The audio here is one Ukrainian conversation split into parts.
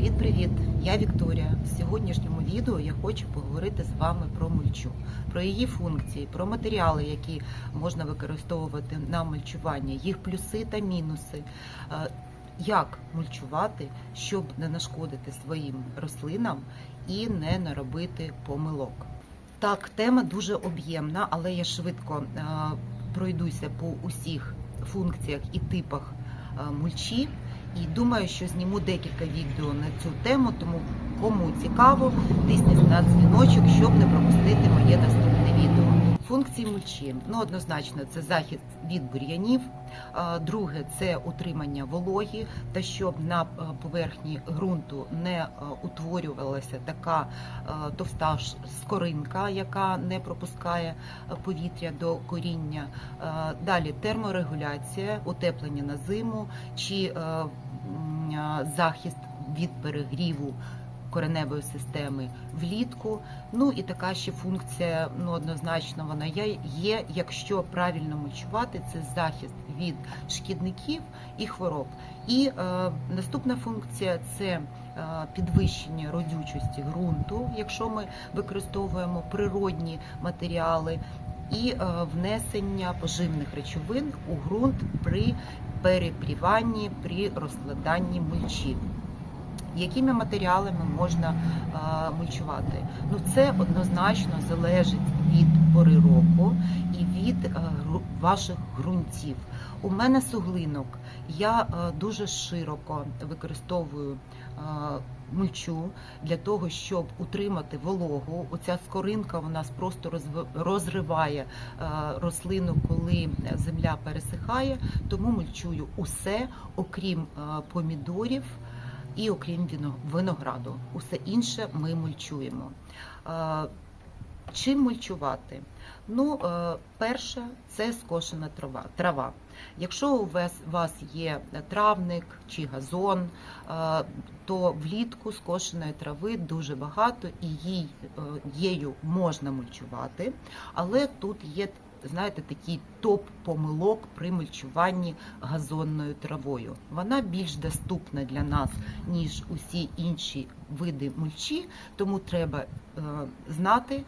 Привіт-привіт! Я Вікторія. В сьогоднішньому відео я хочу поговорити з вами про мульчу, про її функції, про матеріали, які можна використовувати на мульчування, їх плюси та мінуси. Е, Як мульчувати, щоб не нашкодити своїм рослинам і не наробити помилок. Так, тема дуже об'ємна, але я швидко е, пройдуся по усіх функціях і типах е, мульчі. І думаю, що зніму декілька відео на цю тему, тому кому цікаво, тисніть на дзвіночок, щоб не пропустити моє наступне відео. Функції мульчі. Ну, однозначно, це захист від бур'янів. Друге це утримання вологі, та щоб на е, поверхні ґрунту не е, утворювалася така е, товста скоринка, яка не пропускає повітря до коріння. Далі терморегуляція, утеплення на зиму чи захист від перегріву кореневої системи влітку. Ну і така ще функція, ну однозначно вона є, якщо правильно мульчувати, це захист від шкідників і хвороб. І е, наступна функція це е, підвищення родючості ґрунту, якщо ми використовуємо природні матеріали, і е, внесення поживних речовин у ґрунт при перепріванні, при розкладанні мульчі. Якими матеріалами можна е, мульчувати? Ну це однозначно залежить від пори року і від е, ваших ґрунтів. У мене суглинок. Я дуже широко використовую мульчу для того, щоб утримати вологу. Оця скоринка у нас просто розриває е, рослину, коли земля пересихає. Тому мульчую усе, окрім е, помідорів і окрім винограду. Усе інше ми мульчуємо. Е, Чим мульчувати? Ну, е, перше, це скошена трава. Якщо у вас, є травник чи газон, е, то влітку скошеної трави дуже багато і їй, е, її можна мульчувати, але тут є знаєте, такий топ помилок при мульчуванні газонною травою. Вона більш доступна для нас, ніж усі інші види мульчі, тому треба знати,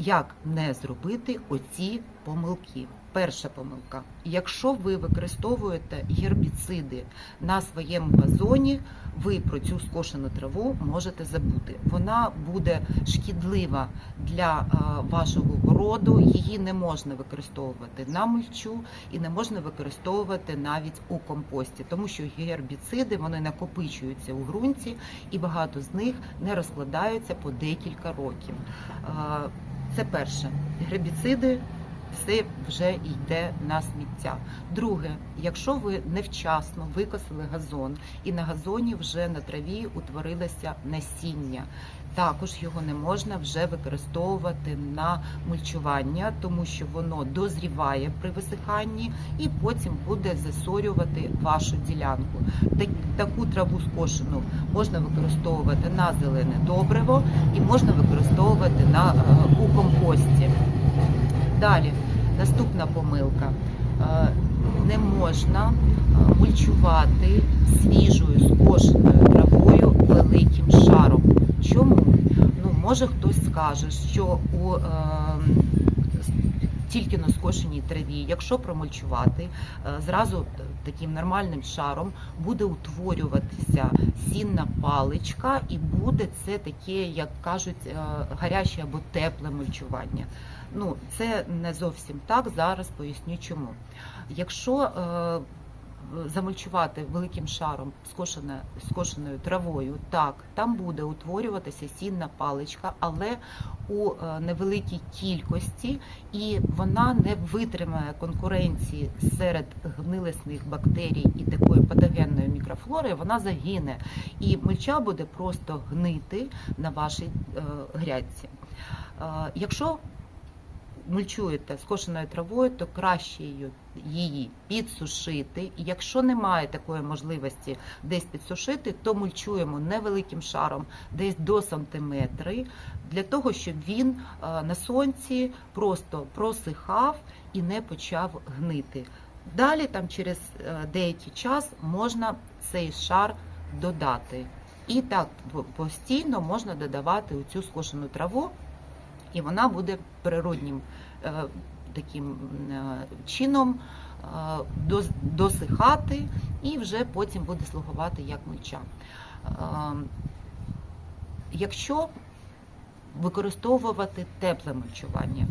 як не зробити оці помилки. Перша помилка. Якщо ви використовуєте гербіциди на своєму газоні, ви про цю скошену траву можете забути. Вона буде шкідлива для е, вашого городу, її не можна використовувати на мульчу і не можна використовувати навіть у компості, тому що гербіциди вони накопичуються у ґрунті і багато з них не розкладаються по декілька років. Це перше. Гербіциди все вже йде на сміття. Друге, якщо ви невчасно викосили газон і на газоні вже на траві утворилося насіння, також його не можна вже використовувати на мульчування, тому що воно дозріває при висиханні і потім буде засорювати вашу ділянку. Таку траву скошену можна використовувати на зелене добриво і можна використовувати на, е, у компості. Далі, наступна помилка. Е, Не можна е, мульчувати свіжою скошеною травою великим шаром. Чому? Ну, може хтось скаже, що у е, тільки на скошеній траві, якщо промульчувати, е, зразу таким нормальним шаром буде утворюватися сінна паличка, і буде це таке, як кажуть, е, гаряче або тепле мульчування. Ну, це не зовсім так. Зараз поясню чому. Якщо е, замульчувати великим шаром скошеною травою, так, там буде утворюватися сінна паличка, але у е, невеликій кількості, і вона не витримає конкуренції серед гнилисних бактерій і такої патогенної мікрофлори, вона загине. І мульча буде просто гнити на вашій е, грядці. Е, Якщо мульчуєте скошеною травою, то краще її, підсушити. І якщо немає такої можливості десь підсушити, то мульчуємо невеликим шаром, десь до сантиметри, для того, щоб він е, на сонці просто просихав і не почав гнити. Далі, там через е, деякий час, можна цей шар додати. І так постійно можна додавати у цю скошену траву, і вона буде природнім е, таким е, чином е, досихати і вже потім буде слугувати як мульча. Якщо використовувати тепле мульчування,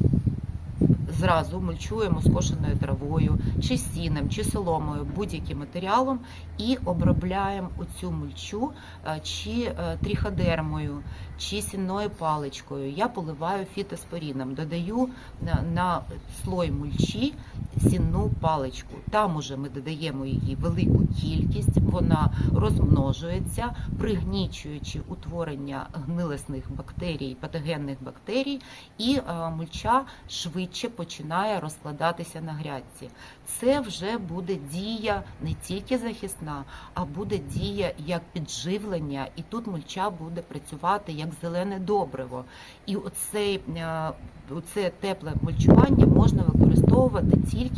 зразу мульчуємо скошеною травою, чи сіном, чи соломою, будь-яким матеріалом, і обробляємо оцю мульчу е, чи е, тріходермою, чи сінною паличкою. Я поливаю фітоспоріном, додаю на, на слой мульчі сінну паличку. Там уже ми додаємо її велику кількість, вона розмножується, пригнічуючи утворення гнилисних бактерій, патогенних бактерій, і е, мульча швидше починає розкладатися на грядці. Це вже буде дія не тільки захисна, а буде дія як підживлення, і тут мульча буде працювати як зелене добриво. І оцей, е, оце тепле мульчування можна використовувати тільки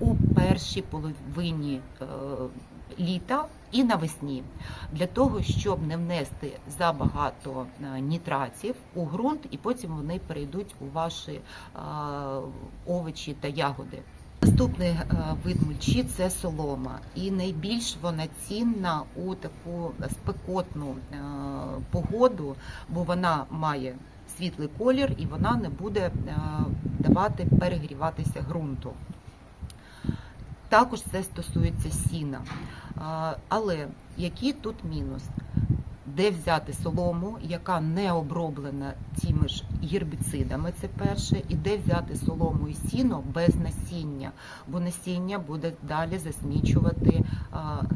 у першій половині е, літа і навесні, для того, щоб не внести забагато е, нітратів у ґрунт, і потім вони перейдуть у ваші е, овочі та ягоди. Наступний вид мульчі це солома, і найбільш вона цінна у таку спекотну погоду, бо вона має світлий колір і вона не буде давати перегріватися ґрунту. Також це стосується сіна. Але який тут мінус? Де взяти солому, яка не оброблена цими ж гербіцидами, це перше, і де взяти солому і сіно без насіння, бо насіння буде далі засмічувати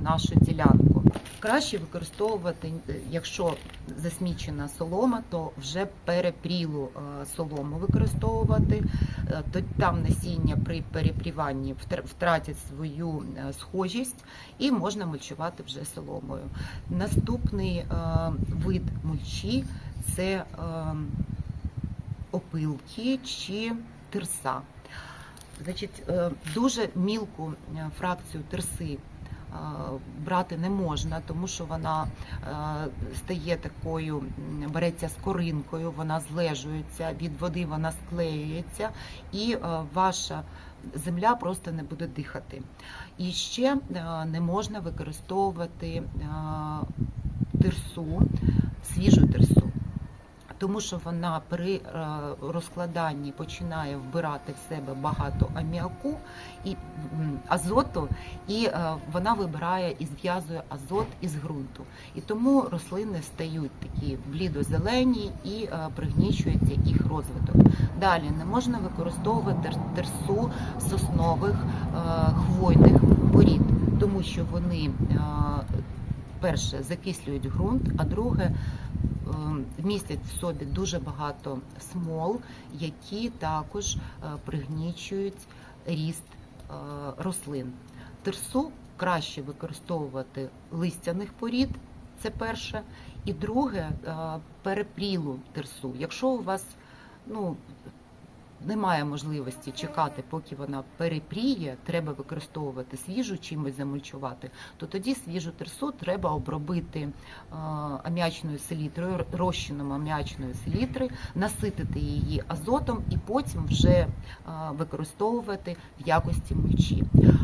нашу ділянку. Краще використовувати, е, якщо засмічена солома, то вже перепрілу е, солому використовувати. Е, там насіння при перепріванні втр- втратять свою е, схожість і можна мульчувати вже соломою. Наступний вид мульчі це опилки чи тирса. Значить, дуже мілку фракцію тирси брати не можна, тому що вона е, стає такою, береться з коринкою, вона злежується, від води вона склеюється, і е, ваша земля просто не буде дихати. І ще е, не можна використовувати е, тирсу, свіжу тирсу. Тому що вона при е, розкладанні починає вбирати в себе багато аміаку і азоту, і е, вона вибирає і зв'язує азот із ґрунту. І тому рослини стають такі блідозелені і е, пригнічується їх розвиток. Далі не можна використовувати терсу соснових хвойних порід, тому що вони перше закислюють ґрунт, а друге містять в собі дуже багато смол, які також е, пригнічують ріст е, рослин. Терсу краще використовувати листяних порід. Це перше, і друге е, перепрілу терсу. Якщо у вас ну, немає можливості чекати, поки вона перепріє, треба використовувати свіжу чимось замульчувати, то тоді свіжу тирсу треба обробити е, аміачною селітрою, розчином аміачної селітри, наситити її азотом і потім вже е, використовувати в якості мульчі. Е,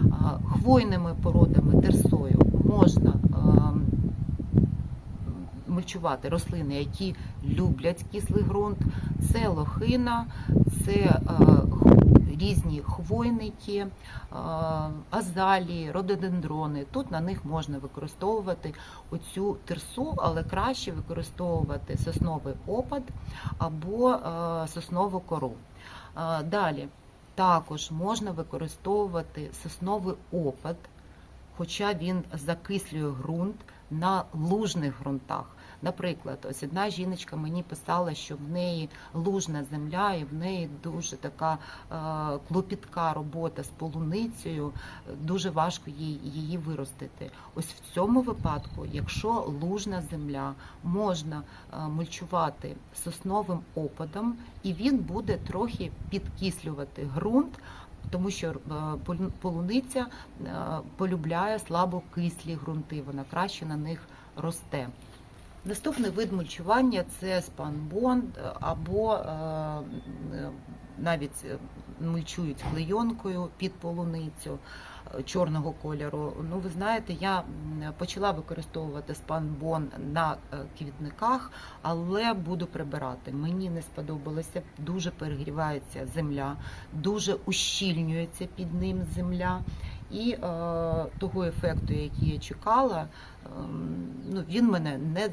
Хвойними породами тирсою можна мульчувати рослини, які люблять кислий ґрунт. Це лохина, це е, різні хвойники, е, азалії, рододендрони. Тут на них можна використовувати оцю тирсу, але краще використовувати сосновий опад або е, соснову кору. Далі також можна використовувати сосновий опад, хоча він закислює ґрунт на лужних ґрунтах. Наприклад, ось одна жіночка мені писала, що в неї лужна земля, і в неї дуже така е, клопітка робота з полуницею, дуже важко їй її виростити. Ось в цьому випадку, якщо лужна земля, можна е, мульчувати сосновим опадом, і він буде трохи підкислювати ґрунт. Тому що е, полуниця полюбляє слабокислі ґрунти, вона краще на них росте. Наступний вид мульчування це спанбонд або е, навіть е, мульчують клейонкою під полуницю е, чорного кольору. Ну, ви знаєте, я почала використовувати спанбон на квітниках, але буду прибирати. Мені не сподобалося, дуже перегрівається земля, дуже ущільнюється під ним земля. І е, того ефекту, який я чекала, е, ну, він мене не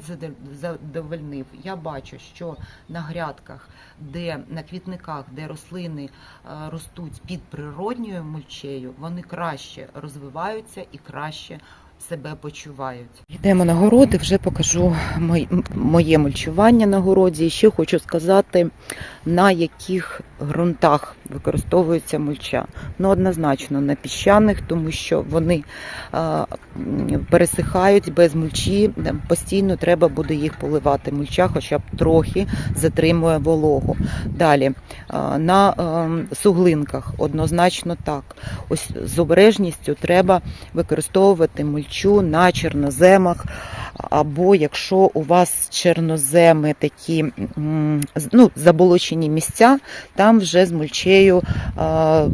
задовольнив. Я бачу, що на грядках, де на квітниках, де рослини е, ростуть під природньою мульчею, вони краще розвиваються і краще себе почувають. Йдемо на город і вже покажу моє мульчування на городі. І ще хочу сказати, на яких ґрунтах використовується мульча. Ну, однозначно на піщаних, тому що вони пересихають без мульчі. Постійно треба буде їх поливати. Мульча, хоча б трохи затримує вологу. Далі на суглинках однозначно так. Ось з обережністю треба використовувати мульчу на чорноземах. Або якщо у вас чорноземи такі ну, заболочені місця, там вже з мульчею е,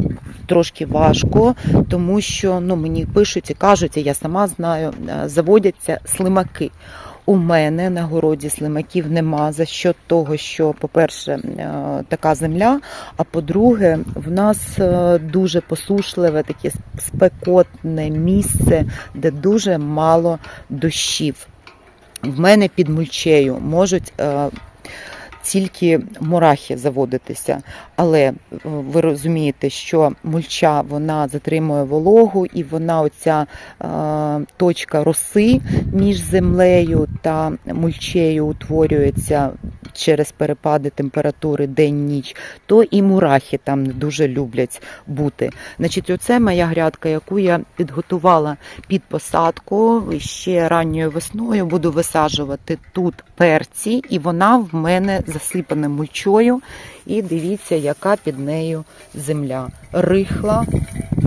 трошки важко, тому що ну, мені пишуть і кажуть, я сама знаю, заводяться слимаки. У мене на городі слимаків нема за що того, що, по-перше, е, така земля, а по-друге, в нас е, дуже посушливе, таке спекотне місце, де дуже мало дощів. В мене під мульчею можуть е, тільки мурахи заводитися. Але е, ви розумієте, що мульча вона затримує вологу, і вона оця е, точка роси між землею та мульчею утворюється через перепади температури день-ніч, то і мурахи там не дуже люблять бути. Значить, оце моя грядка, яку я підготувала під посадку. Ще ранньою весною буду висаджувати тут перці, і вона в мене засипана мульчою. І дивіться, яка під нею земля. Рихла,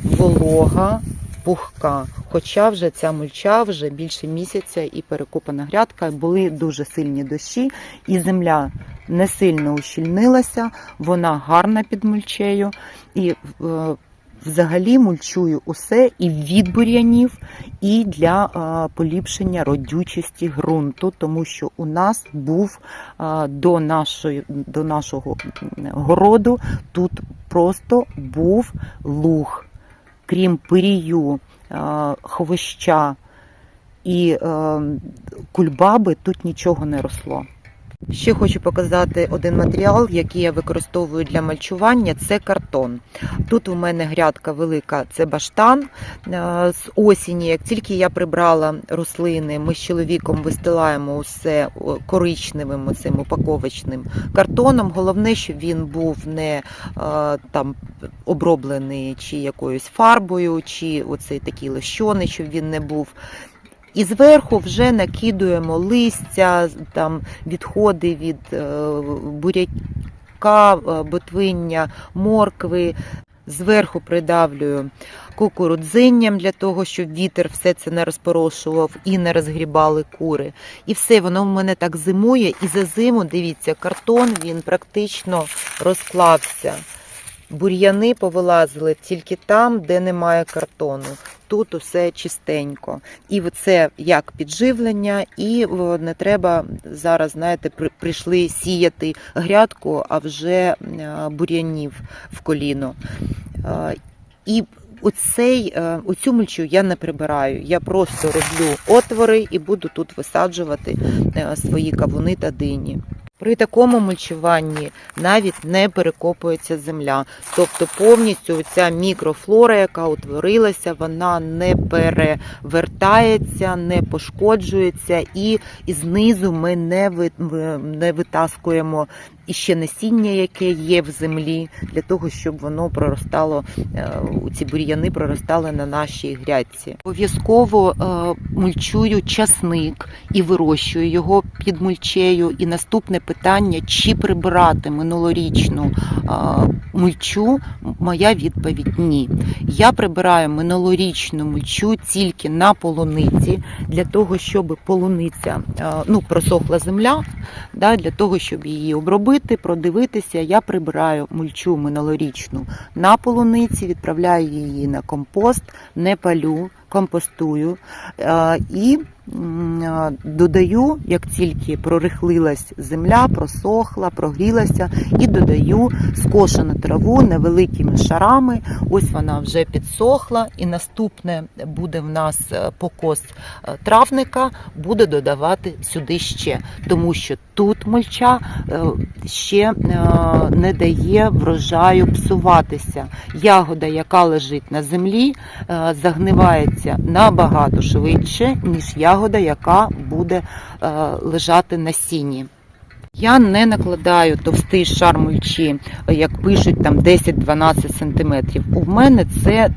волога, пухка. Хоча вже ця мульча вже більше місяця і перекопана грядка. Були дуже сильні дощі, і земля не сильно ущільнилася, вона гарна під мульчею. І е, взагалі мульчую усе і від бур'янів, і для е, поліпшення родючості ґрунту, тому що у нас був е, до, нашої, до нашого городу тут просто був луг, крім пирію, е, хвоща і е, кульбаби, тут нічого не росло. Ще хочу показати один матеріал, який я використовую для мальчування. Це картон. Тут у мене грядка велика, це баштан. Е, З осені, як тільки я прибрала рослини, ми з чоловіком вистилаємо усе коричневим оцим упаковочним картоном. Головне, щоб він був не е, там оброблений чи якоюсь фарбою, чи оцей такий лощоний, щоб він не був. І зверху вже накидуємо листя, там відходи від е, буряка, е, ботвиння, моркви. Зверху придавлюю кукурудзинням для того, щоб вітер все це не розпорошував і не розгрібали кури. І все, воно в мене так зимує. І за зиму, дивіться, картон він практично розклався. Бур'яни повилазили тільки там, де немає картону. Тут усе чистенько. І це як підживлення, і не треба зараз, знаєте, при- прийшли сіяти грядку, а вже бур'янів в коліно. І оцей, е, оцю мульчу я не прибираю. Я просто роблю отвори і буду тут висаджувати е, свої кавуни та дині. При такому мульчуванні навіть не перекопується земля. Тобто повністю ця мікрофлора, яка утворилася, вона не перевертається, не пошкоджується, і знизу ми не, ви- не витаскуємо і ще насіння, яке є в землі, для того, щоб воно проростало, е, ці бур'яни проростали на нашій грядці. Обов'язково е, мульчую часник і вирощую його під мульчею. І наступне питання: чи прибирати минулорічну е, мульчу? Моя відповідь ні. Я прибираю минулорічну мульчу тільки на полуниці, для того, щоб полуниця ну, просохла земля, да, для того, щоб її обробити, продивитися, я прибираю мульчу минулорічну на полуниці, відправляю її на компост, не палю, компостую. Е, і додаю, як тільки прорихлилась земля, просохла, прогрілася, і додаю скошену траву невеликими шарами. Ось вона вже підсохла, і наступне буде в нас е, покос е, травника, буде додавати сюди ще, тому що тут мульча е, ще не дає врожаю псуватися. Ягода, яка лежить на землі, загнивається набагато швидше, ніж ягода, яка буде е, лежати на сіні. Я не накладаю товстий шар мульчі, як пишуть там 10-12 см. У мене це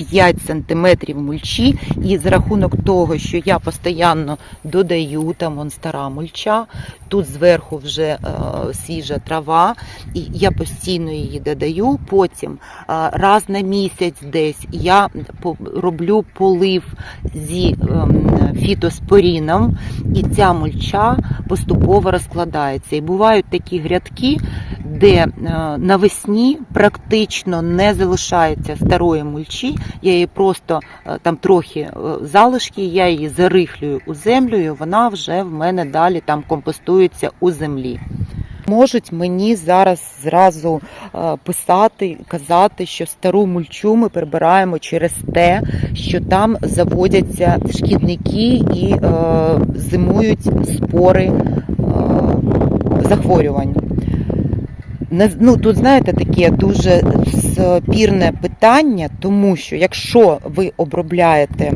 3-5 см мульчі, і за рахунок того, що я постійно додаю там вон стара мульча, тут зверху вже е, свіжа трава, і я постійно її додаю. Потім е, раз на місяць десь я роблю полив зі ем, фітоспоріном, і ця мульча поступово розкладається. І бувають такі грядки, де е, навесні практично не залишається старої мульчі. Я її просто е, там трохи е, залишки, я її зарихлюю у землю, і вона вже в мене далі там компостується у землі. Можуть мені зараз зразу е, писати, казати, що стару мульчу ми прибираємо через те, що там заводяться шкідники і е, зимують спори е, захворювань. Ну, тут, знаєте, таке дуже спірне питання, тому що якщо ви обробляєте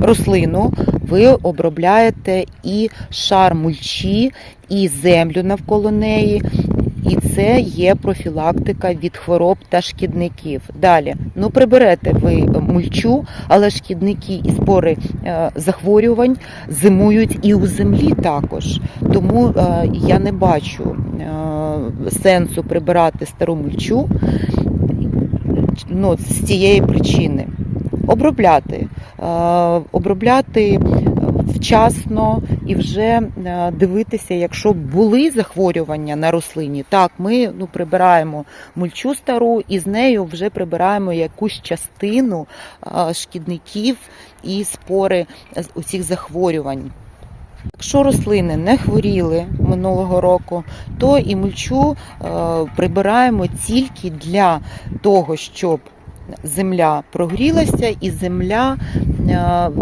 рослину, ви обробляєте і шар мульчі, і землю навколо неї. І це є профілактика від хвороб та шкідників. Далі, ну приберете ви мульчу, але шкідники і спори е, захворювань зимують і у землі також. Тому е, я не бачу е, сенсу прибирати стару мульчу ну, з цієї причини. Обробляти, обробляти вчасно і вже е, дивитися, якщо були захворювання на рослині, так ми ну, прибираємо мульчу стару і з нею вже прибираємо якусь частину е, шкідників і спори усіх захворювань. Якщо рослини не хворіли минулого року, то і мульчу е, прибираємо тільки для того, щоб земля прогрілася, і земля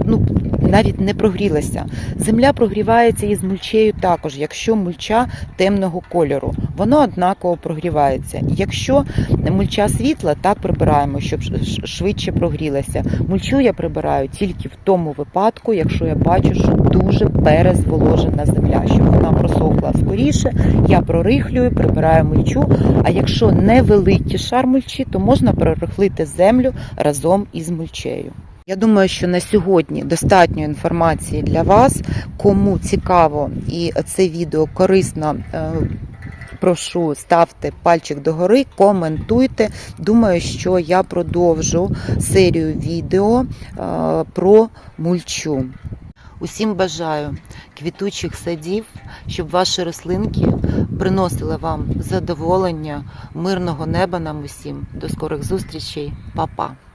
ну, навіть не прогрілася. Земля прогрівається із мульчею також, якщо мульча темного кольору. Воно однаково прогрівається. Якщо мульча світла, так прибираємо, щоб швидше прогрілася. Мульчу я прибираю тільки в тому випадку, якщо я бачу, що дуже перезволожена земля, щоб вона просохла скоріше. Я прорихлюю, прибираю мульчу. А якщо невеликий шар мульчі, то можна прорихлити землю разом із мульчею. Я думаю, що на сьогодні достатньо інформації для вас. Кому цікаво і це відео корисно. е, Прошу ставте пальчик догори, коментуйте. Думаю, що я продовжу серію відео е, про мульчу. Усім бажаю квітучих садів, щоб ваші рослинки приносили вам задоволення, мирного неба нам усім. До скорих зустрічей, Па-па!